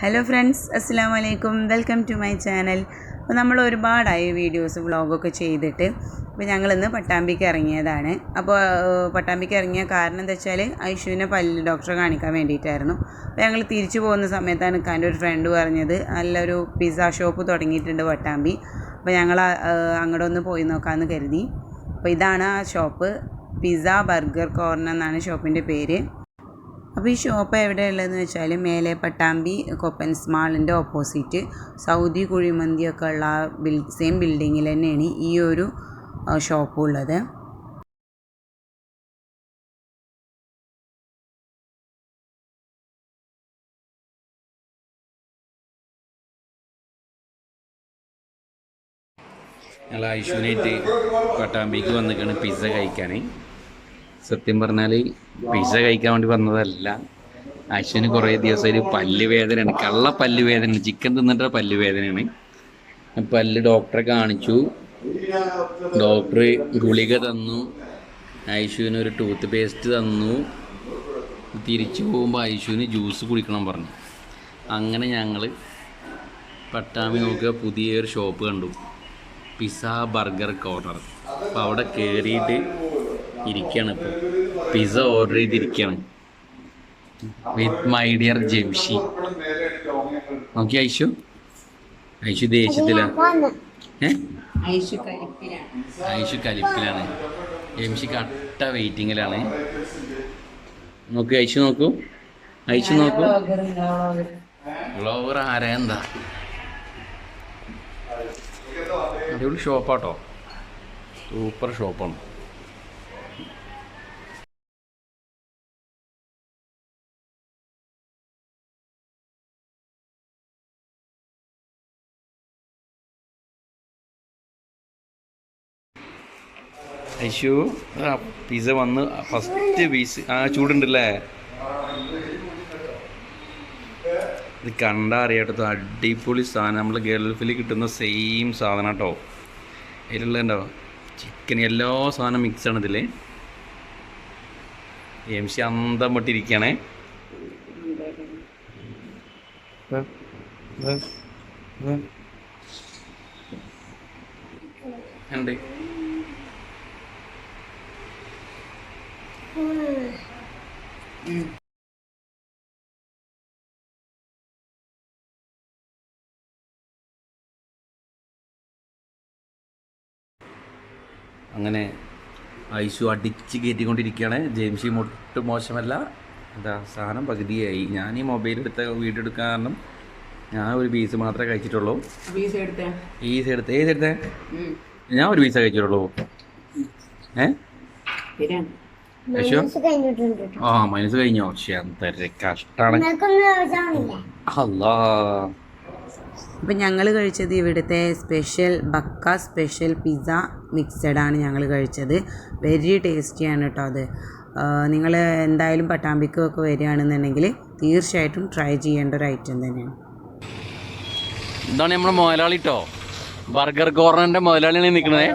Hello friends അസ്സാം വലൈക്കും welcome to my channel അപ്പോൾ നമ്മൾ ഒരുപാടായി വീഡിയോസ് വ്ളോഗൊക്കെ ചെയ്തിട്ട്. അപ്പോൾ ഞങ്ങളിന്ന് പട്ടാമ്പിക്ക് ഇറങ്ങിയതാണ്. അപ്പോൾ പട്ടാമ്പിക്ക് ഇറങ്ങിയ കാരണം എന്താ വെച്ചാൽ ഐഷുവിനെ പല്ല് ഡോക്ടറെ കാണിക്കാൻ വേണ്ടിയിട്ടായിരുന്നു. അപ്പോൾ ഞങ്ങൾ തിരിച്ചു പോകുന്ന സമയത്താണ് എന്റെ ഒരു ഫ്രണ്ട് പറഞ്ഞത്. നല്ലൊരു പിസ്സ ഷോപ്പ് തുടങ്ങിയിട്ടുണ്ട് പട്ടാമ്പി. അപ്പോൾ ഞങ്ങൾ അങ്ങോട്ട് ഒന്ന് പോയി നോക്കാമെന്ന് കരുതി. അപ്പോൾ ഇതാണ് ആ ഷോപ്പ് പിസ്സ ബർഗർ കോർണർ എന്നാണ് ഷോപ്പിന്റെ പേര്. അപ്പോൾ ഈ ഷോപ്പ് എവിടെയുള്ളതെന്ന് വെച്ചാൽ മേലെ പട്ടാമ്പി കൊപ്പൻസ് മാളിന്റെ ഓപ്പോസിറ്റ്. സൗദി കുഴിമന്തിയൊക്കെ ഉള്ള ആ ബിൽ സെയിം ബിൽഡിങ്ങിൽ തന്നെയാണ് ഈ ഒരു ഷോപ്പ് ഉള്ളത്. ഞങ്ങൾ ഐശുവിനായിട്ട് പട്ടാമ്പിക്ക് വന്നിക്കാണ് പിസ്സ കഴിക്കാൻ. സത്യം പറഞ്ഞാൽ പിസ കഴിക്കാൻ വേണ്ടി വന്നതല്ല. അശ്വിന് കുറേ ദിവസമായിട്ട് പല്ല് വേദനയാണ് കള്ള പല്ല് വേദനയാണ് ചിക്കൻ തിന്നിട്ട് പല്ല് വേദനയാണ് പല്ല് ഡോക്ടറെ കാണിച്ചു. ഡോക്ടർ ഗുളിക തന്നു. ഐശുവിന് ഒരു ടൂത്ത് പേസ്റ്റ് തന്നു. തിരിച്ചു പോകുമ്പോൾ ഐശുവിന് ജ്യൂസ് കുടിക്കണം പറഞ്ഞു. അങ്ങനെ ഞങ്ങൾ പട്ടാമി നോക്കുക പുതിയൊരു ഷോപ്പ് കണ്ടു. പിസ്സ ബർഗർ കോർണർ അപ്പോൾ അവിടെ കയറിയിട്ട് ഇരിക്കുകയാണ് ഇപ്പോൾ പിസ്സ ഓർഡർ ചെയ്തിരിക്കുകയാണ് വിത്ത് മൈ ഡിയർ ജംഷി നോക്കി ഐഷു ഐഷു ദേഷ്യത്തിലാണ് ഐഷു കലിപ്പിലാണ്. ജംഷി കട്ട വെയിറ്റിങ്ങിലാണ് നോക്ക് ഐഷു നോക്കൂ. ഐഷു നോക്കൂ. ഗ്ലോവർ ആരാ? എന്താ? അടിപൊളി ഷോപ്പാട്ടോ സൂപ്പർ ഷോപ്പാണ് ഐശു ആ പിസ്സ വന്ന് ഫസ്റ്റ് പീസ് ആ ചൂടുണ്ടല്ലേ? ഇത് കണ്ടാ അറിയാട്ടോ അടിപൊളി സാധനം. നമ്മൾ ഗൾഫിൽ കിട്ടുന്ന സെയിം സാധനം കേട്ടോ. അതിലുള്ളതുണ്ടോ ചിക്കൻ എല്ലാ സാധനം മിക്സ് ആണ് ഇതിൽ എം സി അന്തം പൊട്ടിരിക്കണേ ഉണ്ട് അങ്ങനെ ഐശു അടിച്ച് കയറ്റിക്കൊണ്ടിരിക്കുകയാണ്. ജെയിംസി ഒട്ടും മോശമല്ല. എന്താ സാധനം പകുതിയായി. ഞാൻ ഈ മൊബൈൽ എടുത്ത വീഡിയോ എടുക്കാൻ കാരണം ഞാൻ ഒരു പീസ് മാത്രമേ കഴിച്ചിട്ടുള്ളൂ. പീസ് എടുത്തേ? ഏത് എടുത്തേ? ഞാൻ ഒരു പീസ കഴിച്ചിട്ടുള്ളൂ. ഏ? ആ മൈനസ് കഴിഞ്ഞോ? എന്തൊരു കഷ്ടാണ്. അല്ലാ. അപ്പം ഞങ്ങൾ കഴിച്ചത് ഇവിടുത്തെ സ്പെഷ്യൽ ബക്ക സ്പെഷ്യൽ പിസ്സ മിക്സഡ് ആണ് ഞങ്ങൾ കഴിച്ചത്. വെരി ടേസ്റ്റിയാണ് കേട്ടോ അത്. നിങ്ങൾ എന്തായാലും പട്ടാമ്പിക്കൊക്കെ വരികയാണെന്നുണ്ടെങ്കിൽ തീർച്ചയായിട്ടും ട്രൈ ചെയ്യേണ്ട ഒരു ഐറ്റം തന്നെയാണ്. ഇതാണ് നമ്മുടെ മുതലാളി കേട്ടോ ബർഗർ കോർണറിന്റെ മുതലാളിയാണ് നിൽക്കുന്നത്.